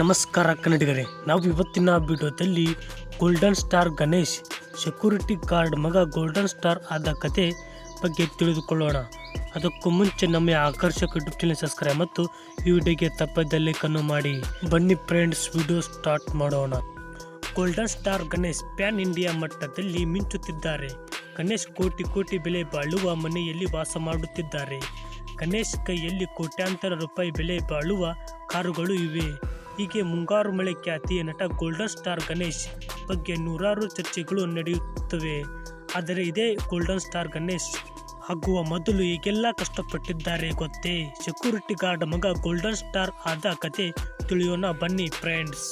ನಮಸ್ಕಾರ ಕನ್ನಡಿಗರೇ, ನಾವು ಇವತ್ತಿನ ವಿಡಿಯೋದಲ್ಲಿ golden star Ganesh security guard ಮಗ ಗೋಲ್ಡನ್ ಸ್ಟಾರ್ ಆದ ಕತೆ ಬಗ್ಗೆ ತಿಳಿದುಕೊಳ್ಳೋಣ. ಅದಕ್ಕೂ ಮುಂಚೆ ನಮ್ಮ ಆಕರ್ಷಕ ಯೂಟ್ಯೂಬ್ ಚಾನಲ್ ಸಬ್ಸ್ಕ್ರೈಬ್ ಮತ್ತು ಈ ವಿಡಿಯೋಗೆ ತಪ್ಪದಲ್ಲಿ ಕಣ್ಣು ಮಾಡಿ. ಬನ್ನಿ ಫ್ರೆಂಡ್ಸ್ ವಿಡಿಯೋ ಸ್ಟಾರ್ಟ್ ಮಾಡೋಣ. Golden star Ganesh pan India ಮಟ್ಟದಲ್ಲಿ ಮಿಂಚುತ್ತಿದ್ದಾರೆ. ಗಣೇಶ್ ಕೋಟಿ ಕೋಟಿ ಬೆಲೆ ಬಾಳುವ ಮನೆಯಲ್ಲಿ ವಾಸ ಮಾಡುತ್ತಿದ್ದಾರೆ. ಗಣೇಶ್ ಕೈಯಲ್ಲಿ ಕೋಟ್ಯಾಂತರ ರೂಪಾಯಿ ಬೆಲೆ ಬಾಳುವ ಕಾರುಗಳು ಇವೆ. ಹೀಗೆ ಮುಂಗಾರು ಮಳೆ ಖ್ಯಾತಿಯ ನಟ ಗೋಲ್ಡನ್ ಸ್ಟಾರ್ ಗಣೇಶ್ ಬಗ್ಗೆ ನೂರಾರು ಚರ್ಚೆಗಳು ನಡೆಯುತ್ತವೆ. ಆದರೆ ಇದೇ ಗೋಲ್ಡನ್ ಸ್ಟಾರ್ ಗಣೇಶ್ ಆಗುವ ಮೊದಲು ಈಗೆಲ್ಲ ಕಷ್ಟಪಟ್ಟಿದ್ದಾರೆ ಗೊತ್ತೇ? ಸೆಕ್ಯೂರಿಟಿ ಗಾರ್ಡ್ ಮಗ ಗೋಲ್ಡನ್ ಸ್ಟಾರ್ ಆದ ಕತೆ ತಿಳಿಯೋಣ ಬನ್ನಿ ಫ್ರೆಂಡ್ಸ್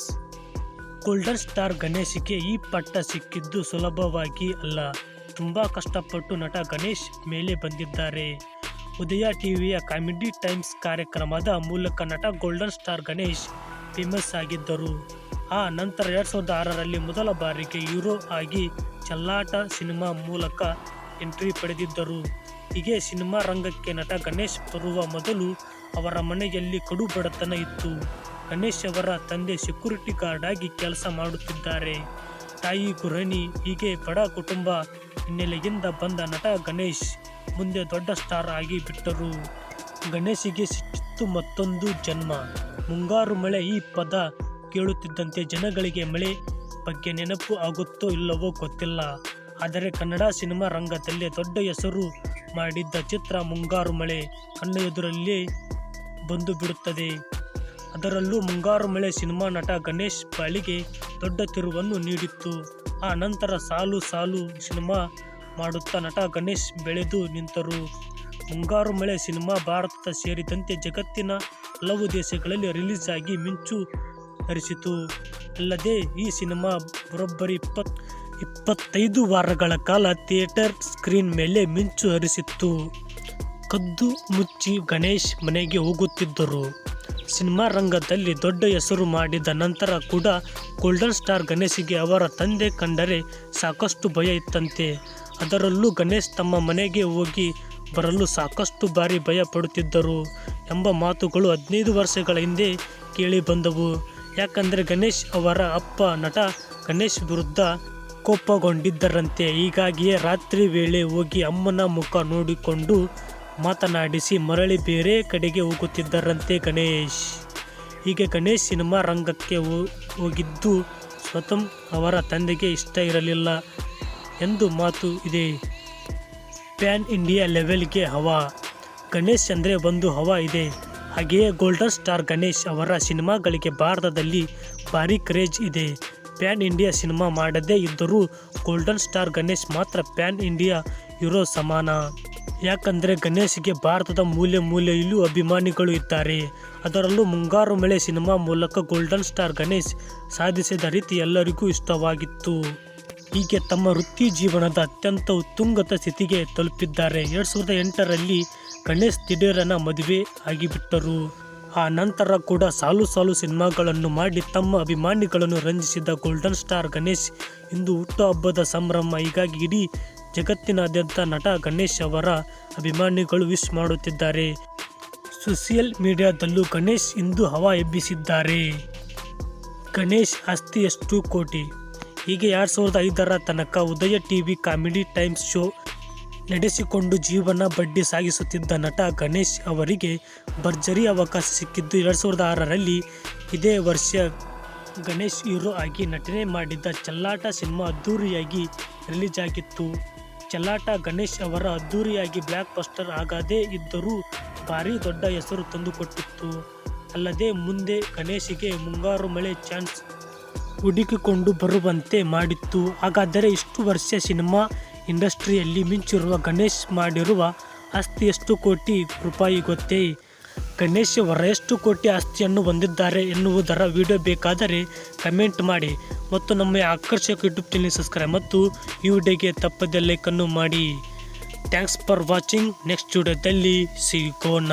ಗೋಲ್ಡನ್ ಸ್ಟಾರ್ ಗಣೇಶ್ಗೆ ಈ ಪಟ್ಟ ಸಿಕ್ಕಿದ್ದು ಸುಲಭವಾಗಿ ಅಲ್ಲ. ತುಂಬ ಕಷ್ಟಪಟ್ಟು ನಟ ಗಣೇಶ್ ಮೇಲೆ ಬಂದಿದ್ದಾರೆ. ಉದಯ ಟಿವಿಯ ಕಾಮಿಡಿ ಟೈಮ್ಸ್ ಕಾರ್ಯಕ್ರಮದ ಮೂಲಕ ನಟ ಗೋಲ್ಡನ್ ಸ್ಟಾರ್ ಗಣೇಶ್ ಫೇಮಸ್ ಆಗಿದ್ದರು. ಆ ನಂತರ ಎರಡು ಸಾವಿರದ ಆರರಲ್ಲಿ ಮೊದಲ ಬಾರಿಗೆ ಹೀರೋ ಆಗಿ ಚಲ್ಲಾಟ ಸಿನಿಮಾ ಮೂಲಕ ಎಂಟ್ರಿ ಪಡೆದಿದ್ದರು. ಹೀಗೆ ಸಿನಿಮಾ ರಂಗಕ್ಕೆ ನಟ ಗಣೇಶ್ ಬರುವ ಮೊದಲು ಅವರ ಮನೆಯಲ್ಲಿ ಕಡು ಬಡತನ ಇತ್ತು. ಗಣೇಶ್ ಅವರ ತಂದೆ ಸೆಕ್ಯೂರಿಟಿ ಗಾರ್ಡ್ ಆಗಿ ಕೆಲಸ ಮಾಡುತ್ತಿದ್ದಾರೆ. ತಾಯಿ ಗೃಹಿಣಿ, ಹೀಗೆ ಬಡ ಕುಟುಂಬ ಹಿನ್ನೆಲೆಯಿಂದ ಬಂದ ನಟ ಗಣೇಶ್ ಮುಂದೆ ದೊಡ್ಡ ಸ್ಟಾರ್ ಆಗಿ ಬಿಟ್ಟರು. ಗಣೇಶಿಗೆ ಸಿಕ್ಕಿತ್ತು ಮತ್ತೊಂದು ಜನ್ಮ. ಮುಂಗಾರು ಮಳೆ ಈ ಪದ ಕೇಳುತ್ತಿದ್ದಂತೆ ಜನಗಳಿಗೆ ಮಳೆ ಬಗ್ಗೆ ನೆನಪು ಆಗುತ್ತೋ ಇಲ್ಲವೋ ಗೊತ್ತಿಲ್ಲ. ಆದರೆ ಕನ್ನಡ ಸಿನಿಮಾ ರಂಗದಲ್ಲಿ ದೊಡ್ಡ ಹೆಸರು ಮಾಡಿದ್ದ ಚಿತ್ರ ಮುಂಗಾರು ಮಳೆ ಕಣ್ಣ ಎದುರಲ್ಲಿ ಬಂದು ಬಿಡುತ್ತದೆ ಅದರಲ್ಲೂ ಮುಂಗಾರು ಮಳೆ ಸಿನಿಮಾ ನಟ ಗಣೇಶ್ ಬಾಳಿಗೆ ದೊಡ್ಡ ತಿರುವನ್ನು ನೀಡಿತ್ತು. ಆ ನಂತರ ಸಾಲು ಸಾಲು ಸಿನಿಮಾ ಮಾಡುತ್ತಾ ನಟ ಗಣೇಶ್ ಬೆಳೆದು ನಿಂತರು. ಮುಂಗಾರು ಮಳೆ ಸಿನಿಮಾ ಭಾರತ ಸೇರಿದಂತೆ ಜಗತ್ತಿನ ಹಲವು ದೇಶಗಳಲ್ಲಿ ರಿಲೀಸ್ ಆಗಿ ಮಿಂಚು ಹರಿಸಿತು. ಅಲ್ಲದೆ ಈ ಸಿನಿಮಾ ಬರೋಬ್ಬರಿ ಇಪ್ಪತ್, ಇಪ್ಪತ್ತೈದು ವಾರಗಳ ಕಾಲ ಥಿಯೇಟರ್ ಸ್ಕ್ರೀನ್ ಮೇಲೆ ಮಿಂಚು ಹರಿಸಿತ್ತು. ಕದ್ದು ಮುಚ್ಚಿ ಗಣೇಶ್ ಮನೆಗೆ ಹೋಗುತ್ತಿದ್ದರು. ಸಿನಿಮಾ ರಂಗದಲ್ಲಿ ದೊಡ್ಡ ಹೆಸರು ಮಾಡಿದ ನಂತರ ಕೂಡ ಗೋಲ್ಡನ್ ಸ್ಟಾರ್ ಗಣೇಶಿಗೆ ಅವರ ತಂದೆ ಕಂಡರೆ ಸಾಕಷ್ಟು ಭಯ ಇತ್ತಂತೆ. ಅದರಲ್ಲೂ ಗಣೇಶ್ ತಮ್ಮ ಮನೆಗೆ ಹೋಗಿ ಬರಲು ಸಾಕಷ್ಟು ಬಾರಿ ಭಯ ಪಡುತ್ತಿದ್ದರು ಎಂಬ ಮಾತುಗಳು ಹದಿನೈದು ವರ್ಷಗಳ ಹಿಂದೆ ಕೇಳಿ ಬಂದವು. ಯಾಕಂದರೆ ಗಣೇಶ್ ಅವರ ಅಪ್ಪ ನಟ ಗಣೇಶ್ ವಿರುದ್ಧ ಕೋಪಗೊಂಡಿದ್ದರಂತೆ. ಹೀಗಾಗಿಯೇ ರಾತ್ರಿ ವೇಳೆ ಹೋಗಿ ಅಮ್ಮನ ಮುಖ ನೋಡಿಕೊಂಡು ಮಾತನಾಡಿಸಿ ಮರಳಿ ಬೇರೆ ಕಡೆಗೆ ಹೋಗುತ್ತಿದ್ದರಂತೆ ಗಣೇಶ್. ಹೀಗೆ ಗಣೇಶ್ ಸಿನಿಮಾ ರಂಗಕ್ಕೆ ಹೋಗಿದ್ದು ಸ್ವತಃ ಅವರ ತಂದೆಗೆ ಇಷ್ಟ ಇರಲಿಲ್ಲ ಎಂದು ಮಾತು ಇದೆ. ಪ್ಯಾನ್ ಇಂಡಿಯಾ ಲೆವೆಲ್ಗೆ ಹವಾ. ಗಣೇಶ್ ಅಂದರೆ ಒಂದು ಹವಾ ಇದೆ. ಹಾಗೆಯೇ ಗೋಲ್ಡನ್ ಸ್ಟಾರ್ ಗಣೇಶ್ ಅವರ ಸಿನಿಮಾಗಳಿಗೆ ಭಾರತದಲ್ಲಿ ಭಾರಿ ಕ್ರೇಜ್ ಇದೆ. ಪ್ಯಾನ್ ಇಂಡಿಯಾ ಸಿನಿಮಾ ಮಾಡದೇ ಇದ್ದರೂ ಗೋಲ್ಡನ್ ಸ್ಟಾರ್ ಗಣೇಶ್ ಮಾತ್ರ ಪ್ಯಾನ್ ಇಂಡಿಯಾ ಇರೋ ಸಮಾನ. ಯಾಕಂದರೆ ಗಣೇಶ್ಗೆ ಭಾರತದ ಮೂಲೆ ಮೂಲೆಯಲ್ಲೂ ಅಭಿಮಾನಿಗಳು ಇದ್ದಾರೆ. ಅದರಲ್ಲೂ ಮುಂಗಾರು ಮಳೆ ಸಿನಿಮಾ ಮೂಲಕ ಗೋಲ್ಡನ್ ಸ್ಟಾರ್ ಗಣೇಶ್ ಸಾಧಿಸಿದ ರೀತಿ ಎಲ್ಲರಿಗೂ ಇಷ್ಟವಾಗಿತ್ತು. ಹೀಗೆ ತಮ್ಮ ವೃತ್ತಿ ಜೀವನದ ಅತ್ಯಂತ ಉತ್ತುಂಗತ ಸ್ಥಿತಿಗೆ ತಲುಪಿದ್ದಾರೆ. ಎರಡು ಸಾವಿರದ ಎಂಟರಲ್ಲಿ ಗಣೇಶ್ ದಿಢೀರನ ಮದುವೆ ಆಗಿಬಿಟ್ಟರು. ಆ ನಂತರ ಕೂಡ ಸಾಲು ಸಾಲು ಸಿನಿಮಾಗಳನ್ನು ಮಾಡಿ ತಮ್ಮ ಅಭಿಮಾನಿಗಳನ್ನು ರಂಜಿಸಿದ ಗೋಲ್ಡನ್ ಸ್ಟಾರ್ ಗಣೇಶ್ ಇಂದು ಹುಟ್ಟುಹಬ್ಬದ ಸಂಭ್ರಮ. ಹೀಗಾಗಿ ಇಡೀ ಜಗತ್ತಿನಾದ್ಯಂತ ನಟ ಗಣೇಶ್ ಅವರ ಅಭಿಮಾನಿಗಳು ವಿಶ್ ಮಾಡುತ್ತಿದ್ದಾರೆ. ಸೋಷಿಯಲ್ ಮೀಡಿಯಾದಲ್ಲೂ ಗಣೇಶ್ ಇಂದು ಹವಾ ಎಬ್ಬಿಸಿದ್ದಾರೆ. ಗಣೇಶ್ ಆಸ್ತಿ ಎಷ್ಟು ಕೋಟಿ. ಹೀಗೆ ಎರಡು ಸಾವಿರದ ಐದರ ತನಕ Udaya TV comedy times show ನಡೆಸಿಕೊಂಡು ಜೀವನ ಬಡ್ಡಿ ಸಾಗಿಸುತ್ತಿದ್ದ ನಟ ಗಣೇಶ್ ಅವರಿಗೆ ಭರ್ಜರಿ ಅವಕಾಶ ಸಿಕ್ಕಿದ್ದು ಎರಡು ಸಾವಿರದ ಆರರಲ್ಲಿ. ಇದೇ ವರ್ಷ ಗಣೇಶ್ ಹೀರೋ ಆಗಿ ನಟನೆ ಮಾಡಿದ್ದ ಚಲ್ಲಾಟ ಸಿನಿಮಾ ಅದ್ದೂರಿಯಾಗಿ ರಿಲೀಸ್ ಆಗಿತ್ತು. ಚಲ್ಲಾಟ ಗಣೇಶ್ ಅವರ ಅದ್ದೂರಿಯಾಗಿ ಬ್ಲ್ಯಾಕ್ ಬಸ್ಟರ್ ಆಗದೇ ಇದ್ದರೂ ಭಾರಿ ದೊಡ್ಡ ಹೆಸರು ತಂದುಕೊಟ್ಟಿತ್ತು. ಅಲ್ಲದೆ ಮುಂದೆ ಗಣೇಶಿಗೆ ಮುಂಗಾರು ಮಳೆ ಚಾನ್ಸ್ ಹುಡುಕಿಕೊಂಡು ಬರುವಂತೆ ಮಾಡಿತ್ತು. ಹಾಗಾದರೆ ಇಷ್ಟು ವರ್ಷ ಸಿನಿಮಾ ಇಂಡಸ್ಟ್ರಿಯಲ್ಲಿ ಮಿಂಚಿರುವ ಗಣೇಶ್ ಮಾಡಿರುವ ಆಸ್ತಿ ಎಷ್ಟು ಕೋಟಿ ರೂಪಾಯಿ ಗೊತ್ತೇ? ಗಣೇಶ್ ಅವರ ಎಷ್ಟು ಕೋಟಿ ಆಸ್ತಿಯನ್ನು ಹೊಂದಿದ್ದಾರೆ ಎನ್ನುವುದರ ವಿಡಿಯೋ ಬೇಕಾದರೆ ಕಮೆಂಟ್ ಮಾಡಿ. ಮತ್ತು ನಮ್ಮ ಆಕರ್ಷಕ ಯೂಟ್ಯೂಬ್ ಚಾನಲ್ ಸಬ್ಸ್ಕ್ರೈಬ್ ಮತ್ತು ಈ ವಿಡಿಯೋಗೆ ತಪ್ಪದೆ ಲೈಕನ್ನು ಮಾಡಿ. Thanks for watching. ನೆಕ್ಸ್ಟ್ ವಿಡಿಯೋದಲ್ಲಿ ಸಿಗೋಣ.